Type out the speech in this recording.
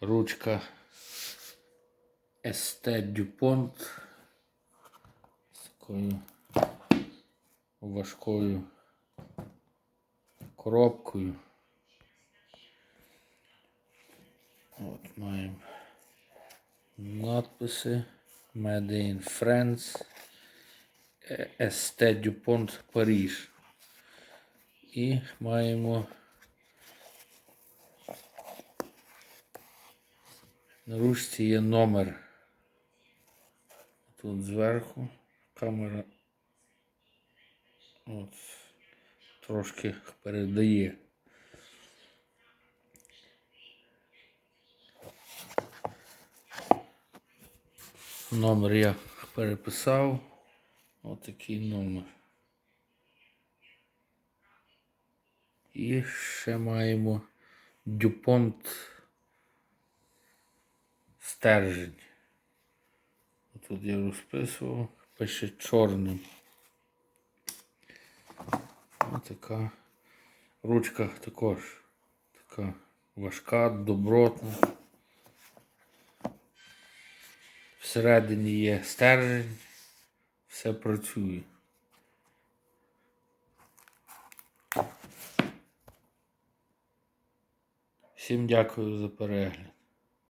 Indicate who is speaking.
Speaker 1: ручка ST Dupont з такою важкою коробкою. От маємо надписи Made in France ST Dupont Париж. І маємо на ручці є номер. Тут зверху камера от, трошки передає. Номер я переписав. Отакий номер. І ще маємо Дюпонт стержень. Тут я розписував, пише чорним. Ось така ручка також така важка, добротна. Всередині є стержень, все працює. Всім дякую за перегляд.